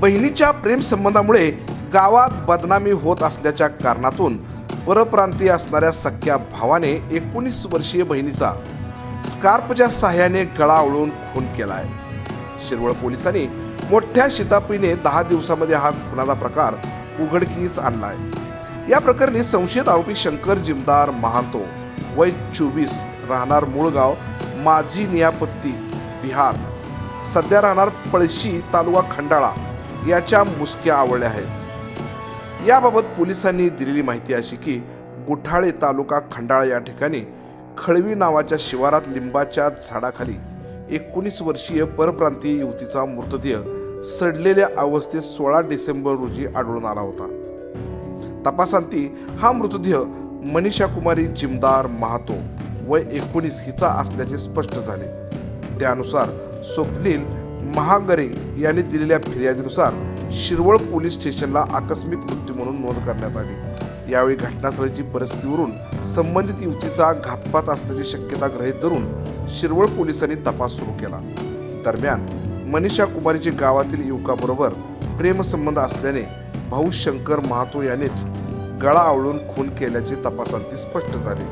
बहिणीच्या प्रेमसंबंधामुळे गावात बदनामी होत असल्याच्या कारणातून परप्रांतीय असणाऱ्या सख्या भावाने एकोणीस वर्षीय बहिणीचा स्कार्पच्या सहाय्याने गळा ओळून खून केलाय. शिरवळ पोलिसांनी मोठ्या शितापीने दहा दिवसामध्ये हा खुनाचा प्रकार उघडकीस आणलाय. या प्रकरणी संशयित आरोपी शंकर जिमदार महांतो वय चोवीस राहणार मूळगाव माझी नियापत्ती बिहार. सध्या राहणार पळशी तालुका खंडाळा. याच्या मुसक्या आवडल्या आहेत. याबाबत पोलिसांनी दिलेली माहिती अशी की गुठाळे तालुका खंडाळा या ठिकाणी खळवी नावाच्या शिवारात लिंबाच्या झाडाखाली एकोणीस वर्षीय परप्रांतीय युवतीचा मृतदेह सडलेल्या अवस्थेत सोळा डिसेंबर रोजी आढळून आला होता. तपासांती हा मृतदेह मनीषा कुमारी जिमदार महातो वय एकोणीस हिचा असल्याचे स्पष्ट झाले. त्यानुसार स्वप्नील महागरे यांनी दिलेल्या फिर्यादीनुसार शिरवळ पोलीस स्टेशनला आकस्मिक मृत्यू म्हणून नोंद करण्यात आली. यावेळी घटनास्थळाची परिस्थितीवरून संबंधित युवतीचा घातपात असण्याची शक्यता गृहीत धरून शिरवळ पोलिसांनी तपास सुरू केला. दरम्यान मनीषा कुमारीचे गावातील युवकाबरोबर प्रेमसंबंध असल्याने भाऊ शंकर महातो यानेच गळा आवळून खून केल्याचे तपासांती स्पष्ट झाले.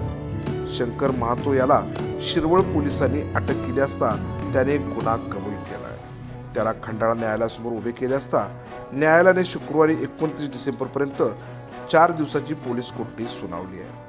शंकर महातो याला शिरवळ पोलिसांनी अटक केली असता त्याने गुन्हा कबूल त्याला खंडाळा न्यायालयासमोर उभे केले असता न्यायालयाने शुक्रवारी एकोणतीस डिसेंबरपर्यंत चार दिवसाची पोलीस कोठडी सुनावली आहे.